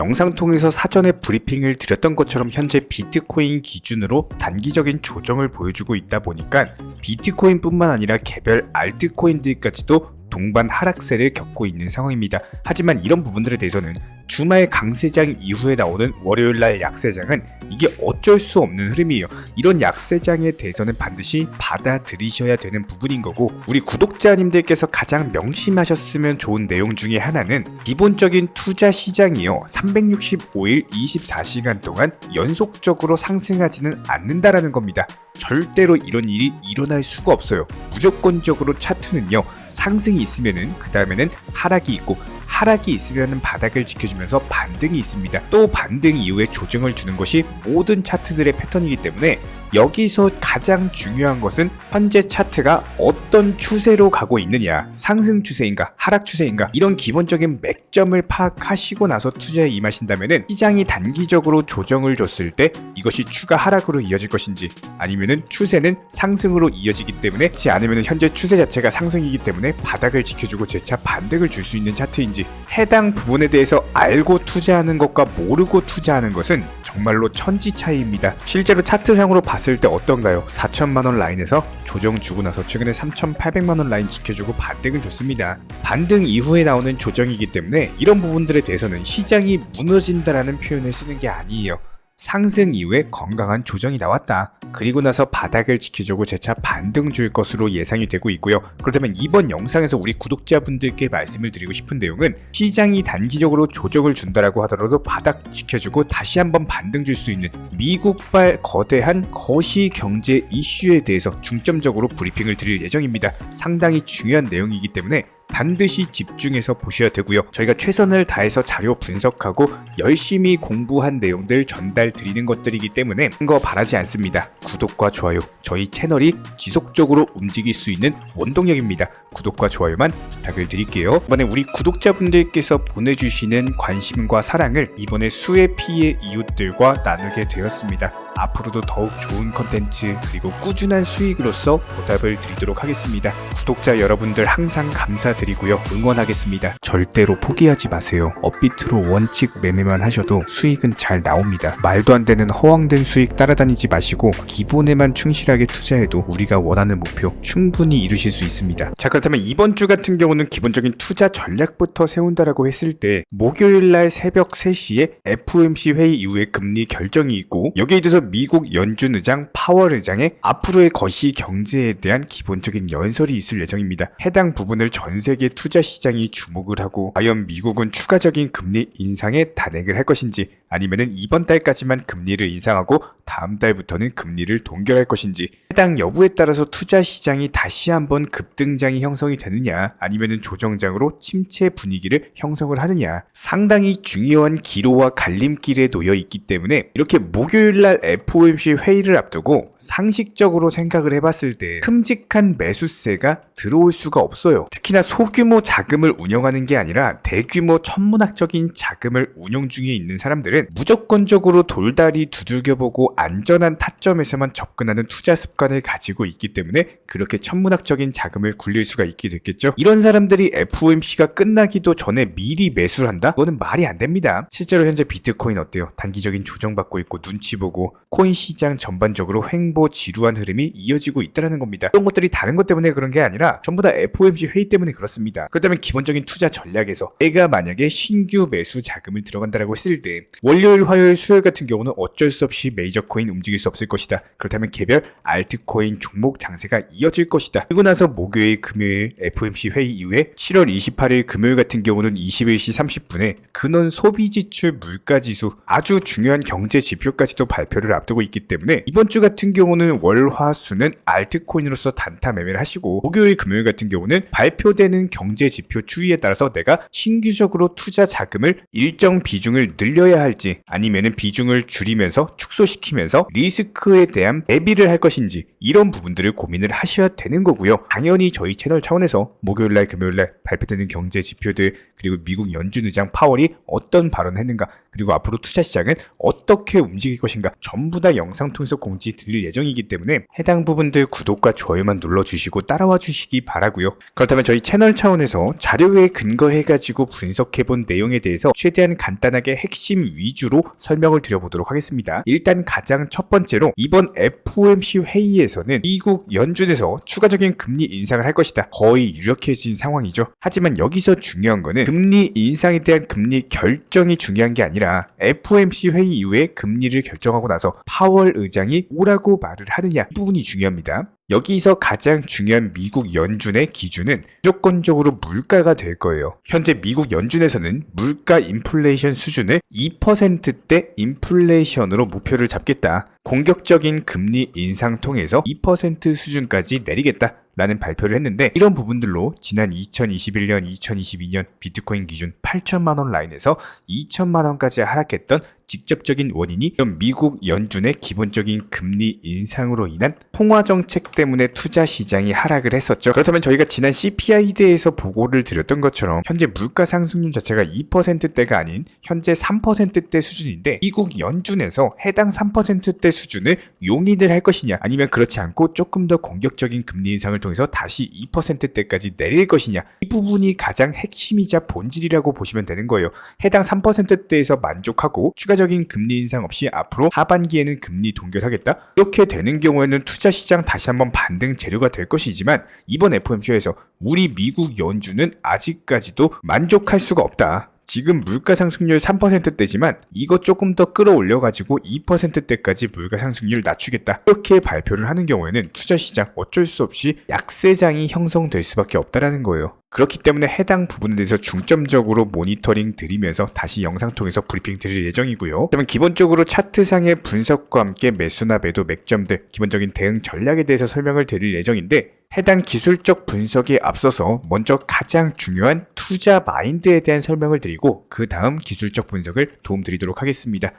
영상 통해서 사전에 브리핑을 드렸던 것처럼 현재 비트코인 기준으로 단기적인 조정을 보여주고 있다 보니까 비트코인뿐만 아니라 개별 알트코인들까지도 동반 하락세를 겪고 있는 상황입니다. 하지만 이런 부분들에 대해서는 주말 강세장 이후에 나오는 월요일 날 약세장은 이게 어쩔 수 없는 흐름이에요. 이런 약세장에 대해서는 반드시 받아들이셔야 되는 부분인 거고 우리 구독자님들께서 가장 명심하셨으면 좋은 내용 중에 하나는 기본적인 투자 시장이요. 365일 24시간 동안 연속적으로 상승하지는 않는다라는 겁니다. 절대로 이런 일이 일어날 수가 없어요. 무조건적으로 차트는요. 상승이 있으면은 그 다음에는 하락이 있고 하락이 있으면 바닥을 지켜주면서 반등이 있습니다. 또 반등 이후에 조정을 주는 것이 모든 차트들의 패턴이기 때문에 여기서 가장 중요한 것은 현재 차트가 어떤 추세로 가고 있느냐 상승 추세인가 하락 추세인가 이런 기본적인 맥점을 파악하시고 나서 투자에 임하신다면 시장이 단기적으로 조정을 줬을 때 이것이 추가 하락으로 이어질 것인지 아니면은 추세는 상승으로 이어지기 때문에 그렇지 않으면 현재 추세 자체가 상승이기 때문에 바닥을 지켜주고 재차 반등을 줄 수 있는 차트인지 해당 부분에 대해서 알고 투자하는 것과 모르고 투자하는 것은 정말로 천지 차이입니다. 실제로 차트상으로 봤을 때 어떤가요? 4천만 원 라인에서 조정 주고 나서 최근에 3,800만 원 라인 지켜주고 반등을 줬습니다. 반등 이후에 나오는 조정이기 때문에 이런 부분들에 대해서는 시장이 무너진다라는 표현을 쓰는 게 아니에요. 상승 이후에 건강한 조정이 나왔다. 그리고 나서 바닥을 지켜주고 재차 반등 줄 것으로 예상이 되고 있고요. 그렇다면 이번 영상에서 우리 구독자분들께 말씀을 드리고 싶은 내용은 시장이 단기적으로 조정을 준다라고 하더라도 바닥 지켜주고 다시 한번 반등 줄 수 있는 미국발 거대한 거시 경제 이슈에 대해서 중점적으로 브리핑을 드릴 예정입니다. 상당히 중요한 내용이기 때문에 반드시 집중해서 보셔야 되고요. 저희가 최선을 다해서 자료 분석하고 열심히 공부한 내용들 전달 드리는 것들이기 때문에 큰 거 바라지 않습니다. 구독과 좋아요, 저희 채널이 지속적으로 움직일 수 있는 원동력입니다. 구독과 좋아요만 부탁을 드릴게요. 이번에 우리 구독자분들께서 보내주시는 관심과 사랑을 이번에 수해 피해 이웃들과 나누게 되었습니다. 앞으로도 더욱 좋은 컨텐츠 그리고 꾸준한 수익으로서 보답을 드리도록 하겠습니다. 구독자 여러분들 항상 감사드리고요. 응원하겠습니다. 절대로 포기하지 마세요. 업비트로 원칙 매매만 하셔도 수익은 잘 나옵니다. 말도 안 되는 허황된 수익 따라다니지 마시고 기본에만 충실하게 투자해도 우리가 원하는 목표 충분히 이루실 수 있습니다. 자 그렇다면 이번 주 같은 경우는 기본적인 투자 전략부터 세운다라고 했을 때 목요일 날 새벽 3시에 FOMC 회의 이후에 금리 결정이 있고 여기에 대해서 미국 연준 의장 파월 의장의 앞으로의 거시 경제에 대한 기본적인 연설이 있을 예정입니다. 해당 부분을 전 세계 투자 시장이 주목을 하고 과연 미국은 추가적인 금리 인상에 단행을 할 것인지 아니면은 이번 달까지만 금리를 인상하고 다음 달부터는 금리를 동결할 것인지 해당 여부에 따라서 투자 시장이 다시 한번 급등장이 형성이 되느냐 아니면은 조정장으로 침체 분위기를 형성을 하느냐 상당히 중요한 기로와 갈림길에 놓여 있기 때문에 이렇게 목요일 날 FOMC 회의를 앞두고 상식적으로 생각을 해봤을 때 큼직한 매수세가 들어올 수가 없어요. 특히나 소규모 자금을 운영하는 게 아니라 대규모 천문학적인 자금을 운영 중에 있는 사람들은 무조건적으로 돌다리 두들겨보고 안전한 타점에서만 접근하는 투자 습관을 가지고 있기 때문에 그렇게 천문학적인 자금을 굴릴 수가 있게 됐겠죠. 이런 사람들이 FOMC가 끝나기도 전에 미리 매수를 한다? 그거는 말이 안 됩니다. 실제로 현재 비트코인 어때요? 단기적인 조정받고 있고 눈치 보고 코인 시장 전반적으로 횡보 지루한 흐름이 이어지고 있다는 겁니다. 이런 것들이 다른 것 때문에 그런 게 아니라 전부 다 FOMC 회의 때문에 그렇습니다. 그렇다면 기본적인 투자 전략에서 내가 만약에 신규 매수 자금을 들어간다라고 했을 때 월요일, 화요일, 수요일 같은 경우는 어쩔 수 없이 메이저 코인 움직일 수 없을 것이다. 그렇다면 개별 알트코인 종목 장세가 이어질 것이다. 그리고 나서 목요일, 금요일 FOMC 회의 이후에 7월 28일 금요일 같은 경우는 21시 30분에 근원 소비 지출 물가 지수 아주 중요한 경제 지표까지도 발표를 앞두고 있기 때문에 이번 주 같은 경우는 월, 화, 수는 알트코인으로서 단타 매매를 하시고 목요일, 금요일 같은 경우는 발표되는 경제 지표 추이에 따라서 내가 신규적으로 투자 자금을 일정 비중을 늘려야 할지 아니면은 비중을 줄이면서 축소시키면서 리스크에 대한 대비를 할 것인지 이런 부분들을 고민을 하셔야 되는 거고요. 당연히 저희 채널 차원에서 목요일 날 금요일 날 발표되는 경제 지표들 그리고 미국 연준 의장 파월이 어떤 발언을 했는가 그리고 앞으로 투자 시장은 어떻게 움직일 것인가 전부 전부 다 영상 통해서 공지 드릴 예정이기 때문에 해당 부분들 구독과 좋아요만 눌러주시고 따라와 주시기 바라고요. 그렇다면 저희 채널 차원에서 자료에 근거해가지고 분석해본 내용에 대해서 최대한 간단하게 핵심 위주로 설명을 드려보도록 하겠습니다. 일단 가장 첫 번째로 이번 FOMC 회의에서는 미국 연준에서 추가적인 금리 인상을 할 것이다. 거의 유력해진 상황이죠. 하지만 여기서 중요한 거는 금리 인상에 대한 금리 결정이 중요한 게 아니라 FOMC 회의 이후에 금리를 결정하고 나서 파월 의장이 오라고 말을 하느냐 이 부분이 중요합니다. 여기서 가장 중요한 미국 연준의 기준은 무조건적으로 물가가 될 거예요. 현재 미국 연준에서는 물가 인플레이션 수준을 2%대 인플레이션으로 목표를 잡겠다. 공격적인 금리 인상 통해서 2% 수준까지 내리겠다. 라는 발표를 했는데 이런 부분들로 지난 2021년, 2022년 비트코인 기준 8천만 원 라인에서 2천만 원까지 하락했던 직접적인 원인이 미국 연준의 기본적인 금리 인상으로 인한 통화 정책 때문에 투자 시장이 하락을 했었죠. 그렇다면 저희가 지난 CPI대에서 보고를 드렸던 것처럼 현재 물가 상승률 자체가 2%대가 아닌 현재 3%대 수준인데 미국 연준에서 해당 3%대 수준 을 용인을 할 것이냐 아니면 그렇지 않고 조금 더 공격적인 금리 인상을 통해서 다시 2%대까지 내릴 것이냐 이 부분이 가장 핵심이자 본질이라고 보시면 되는 거예요. 해당 3%대에서 만족하고 추가적인 금리 인상 없이 앞으로 하반기에는 금리 동결하겠다? 이렇게 되는 경우에는 투자 시장 다시 한번 반등 재료가 될 것이지만 이번 FOMC에서 우리 미국 연준은 아직까지도 만족할 수가 없다. 지금 물가 상승률 3%대지만 이거 조금 더 끌어올려가지고 2%대까지 물가 상승률 낮추겠다. 이렇게 발표를 하는 경우에는 투자 시장 어쩔 수 없이 약세장이 형성될 수밖에 없다라는 거예요. 그렇기 때문에 해당 부분에 대해서 중점적으로 모니터링 드리면서 다시 영상 통해서 브리핑 드릴 예정이고요. 그러면 기본적으로 차트상의 분석과 함께 매수나 매도 맥점들, 기본적인 대응 전략에 대해서 설명을 드릴 예정인데 해당 기술적 분석에 앞서서 먼저 가장 중요한 투자 마인드에 대한 설명을 드리고 그 다음 기술적 분석을 도움드리도록 하겠습니다.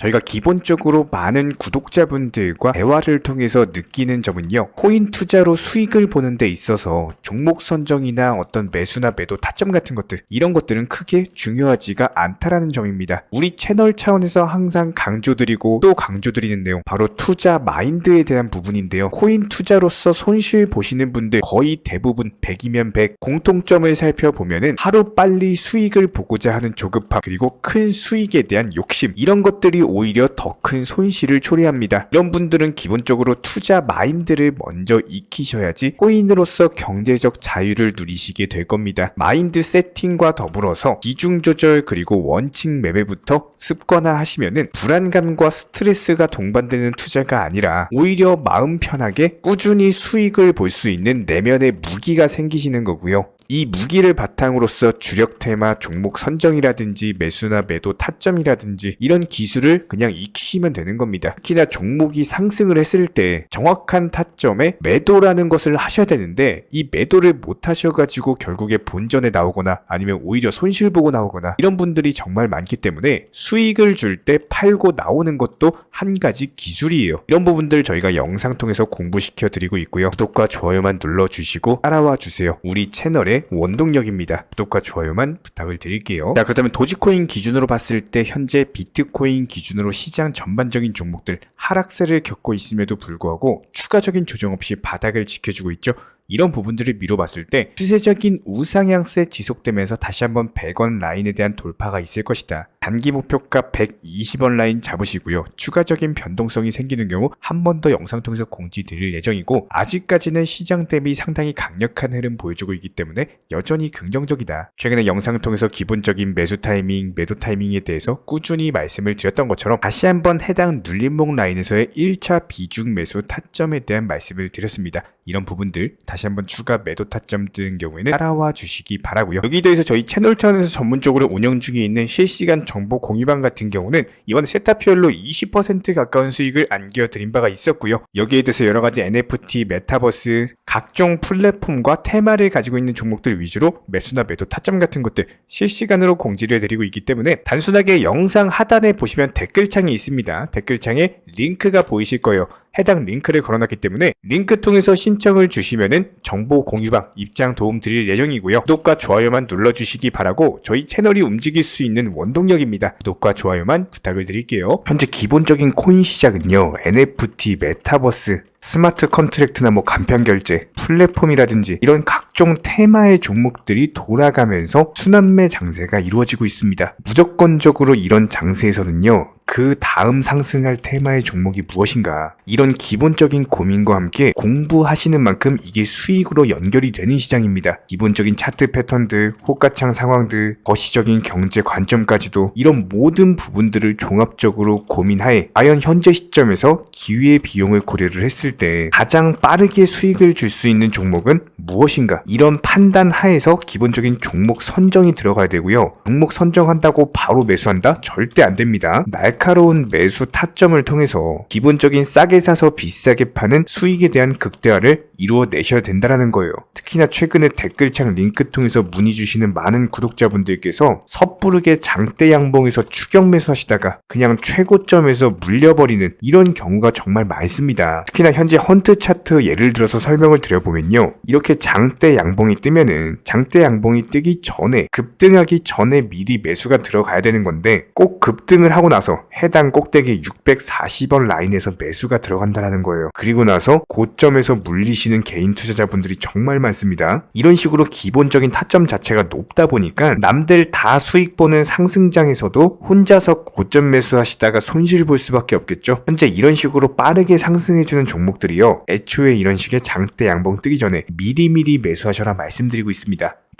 저희가 기본적으로 많은 구독자분들과 대화를 통해서 느끼는 점은요. 코인 투자로 수익을 보는 데 있어서 종목 선정이나 어떤 매수나 매도 타점 같은 것들 이런 것들은 크게 중요하지가 않다라는 점입니다. 우리 채널 차원에서 항상 강조드리고 또 강조드리는 내용 바로 투자 마인드에 대한 부분인데요. 코인 투자로서 손실 보시는 분들 거의 대부분 100이면 100 공통점을 살펴보면은 하루 빨리 수익을 보고자 하는 조급함 그리고 큰 수익에 대한 욕심 이런 것들이 오히려 더 큰 손실을 초래합니다. 이런 분들은 기본적으로 투자 마인드를 먼저 익히셔야지 코인으로서 경제적 자유를 누리시게 될 겁니다. 마인드 세팅과 더불어서 비중 조절 그리고 원칙 매매부터 습관화 하시면은 불안감과 스트레스가 동반되는 투자가 아니라 오히려 마음 편하게 꾸준히 수익을 볼 수 있는 내면의 무기가 생기시는 거고요. 이 무기를 바탕으로서 주력 테마 종목 선정이라든지 매수나 매도 타점이라든지 이런 기술을 그냥 익히시면 되는 겁니다. 특히나 종목이 상승을 했을 때 정확한 타점에 매도라는 것을 하셔야 되는데 이 매도를 못 하셔가지고 결국에 본전에 나오거나 아니면 오히려 손실 보고 나오거나 이런 분들이 정말 많기 때문에 수익을 줄 때 팔고 나오는 것도 한 가지 기술이에요. 이런 부분들 저희가 영상 통해서 공부시켜 드리고 있고요. 구독과 좋아요만 눌러주시고 따라와 주세요. 우리 채널 의 원동력입니다. 구독과 좋아요만 부탁을 드릴게요. 자, 그렇다면 도지코인 기준으로 봤을 때 현재 비트코인 기준으로 시장 전반적인 종목들 하락세를 겪고 있음에도 불구하고 추가적인 조정 없이 바닥을 지켜주고 있죠. 이런 부분들을 미뤄봤을 때 추세적인 우상향세 지속되면서 다시 한번 100원 라인에 대한 돌파가 있을 것이다. 단기 목표가 120원 라인 잡으시고요. 추가적인 변동성이 생기는 경우 한 번 더 영상 통해서 공지 드릴 예정이고 아직까지는 시장 대비 상당히 강력한 흐름 보여주고 있기 때문에 여전히 긍정적이다. 최근에 영상을 통해서 기본적인 매수 타이밍, 매도 타이밍에 대해서 꾸준히 말씀을 드렸던 것처럼 다시 한번 해당 눌림목 라인에서의 1차 비중 매수 타점에 대한 말씀을 드렸습니다. 이런 부분들 다시 한번 추가 매도 타점 뜨는 경우에는 따라와 주시기 바라고요. 여기에 대해서 저희 채널 차원에서 전문적으로 운영 중에 있는 실시간 정보 공유방 같은 경우는 이번 세타피얼로 20% 가까운 수익을 안겨드린 바가 있었고요. 여기에 대해서 여러 가지 NFT, 메타버스, 각종 플랫폼과 테마를 가지고 있는 종목들 위주로 매수나 매도 타점 같은 것들 실시간으로 공지를 해드리고 있기 때문에 단순하게 영상 하단에 보시면 댓글창이 있습니다. 댓글창에 링크가 보이실 거예요. 해당 링크를 걸어놨기 때문에 링크 통해서 신청을 주시면은 정보 공유방 입장 도움 드릴 예정이고요. 구독과 좋아요만 눌러주시기 바라고 저희 채널이 움직일 수 있는 원동력입니다. 구독과 좋아요만 부탁을 드릴게요. 현재 기본적인 코인 시장은요. NFT, 메타버스, 스마트 컨트랙트나 뭐 간편 결제, 플랫폼이라든지 이런 각종 테마의 종목들이 돌아가면서 순환매 장세가 이루어지고 있습니다. 무조건적으로 이런 장세에서는요. 그 다음 상승할 테마의 종목이 무엇인가 이런 기본적인 고민과 함께 공부하시는 만큼 이게 수익으로 연결이 되는 시장입니다. 기본적인 차트 패턴들, 호가창 상황들, 거시적인 경제 관점까지도 이런 모든 부분들을 종합적으로 고민하에 과연 현재 시점에서 기회의 비용을 고려를 했을 때 가장 빠르게 수익을 줄 수 있는 종목은 무엇인가 이런 판단 하에서 기본적인 종목 선정이 들어가야 되고요. 종목 선정한다고 바로 매수한다? 절대 안 됩니다. 날카로운 매수 타점을 통해서 기본적인 싸게 사서 비싸게 파는 수익에 대한 극대화를 이루어내셔야 된다는 거예요. 특히나 최근에 댓글창 링크 통해서 문의 주시는 많은 구독자분들께서 섣부르게 장대 양봉에서 추격 매수하시다가 그냥 최고점에서 물려버리는 이런 경우가 정말 많습니다. 특히나 현재 헌트 차트 예를 들어서 설명을 드려보면요. 이렇게 장대 양봉이 뜨면은 장대 양봉이 뜨기 전에 급등하기 전에 미리 매수가 들어가야 되는 건데 꼭 급등을 하고 나서 해당 꼭대기 640원 라인에서 매수가 들어간다는 거예요. 그리고 나서 고점에서 물리시는 개인 투자자분들이 정말 많습니다. 이런 식으로 기본적인 타점 자체가 높다 보니까 남들 다 수익 보는 상승장에서도 혼자서 고점 매수하시다가 손실 볼 수밖에 없겠죠. 현재 이런 식으로 빠르게 상승해주는 종목 들이요. 애초에 이런 식의 장대 양봉 뜨기 전에 미리미리 매수하셔라 말씀드리고 있습니다.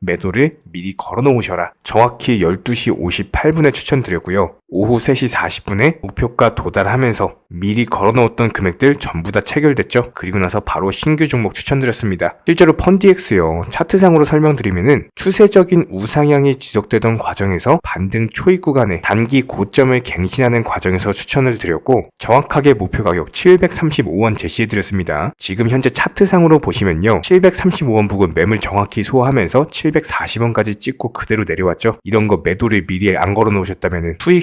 매도를 미리 걸어 놓으셔라. 정확히 12시 58분에 추천드렸고요. 오후 3시 40분에 목표가 도달하면서 미리 걸어 놓았던 금액들 전부 다 체결됐죠. 그리고 나서 바로 신규 종목 추천드렸습니다. 실제로 펀디엑스요. 차트상으로 설명드리면은 추세적인 우상향이 지속되던 과정에서 반등 초입 구간에 단기 고점을 갱신하는 과정에서 추천을 드렸고 정확하게 목표 가격 735원 제시해 드렸습니다. 지금 현재 차트상으로 보시면요. 735원 부근 매물 정확히 소화하면서 740원까지 찍고 그대로 내려왔죠. 이런 거 매도를 미리 안 걸어 놓으셨다면 수익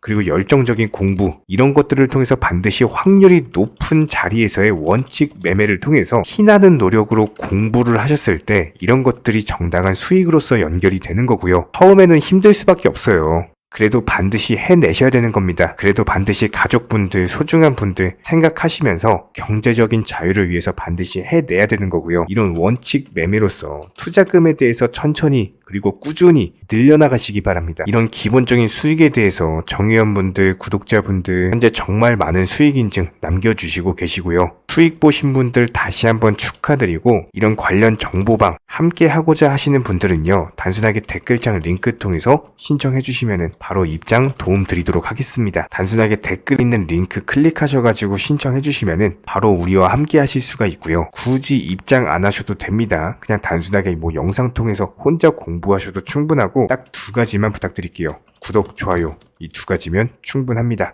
그리고 열정적인 공부 이런 것들을 통해서 반드시 확률이 높은 자리에서의 원칙 매매를 통해서 희나는 노력으로 공부를 하셨을 때 이런 것들이 정당한 수익으로서 연결이 되는 거고요. 처음에는 힘들 수밖에 없어요. 그래도 반드시 해내셔야 되는 겁니다. 그래도 반드시 가족분들, 소중한 분들 생각하시면서 경제적인 자유를 위해서 반드시 해내야 되는 거고요. 이런 원칙 매매로서 투자금에 대해서 천천히 그리고 꾸준히 늘려나가시기 바랍니다. 이런 기본적인 수익에 대해서 정의원분들, 구독자분들 현재 정말 많은 수익 인증 남겨주시고 계시고요. 수익 보신 분들 다시 한번 축하드리고 이런 관련 정보방 함께 하고자 하시는 분들은요. 단순하게 댓글창 링크 통해서 신청해 주시면 바로 입장 도움 드리도록 하겠습니다. 단순하게 댓글 있는 링크 클릭하셔가지고 신청해 주시면 바로 우리와 함께 하실 수가 있고요. 굳이 입장 안 하셔도 됩니다. 그냥 단순하게 뭐 영상 통해서 혼자 공부하셔도 충분하고 딱 두 가지만 부탁드릴게요. 구독, 좋아요 이 두 가지면 충분합니다.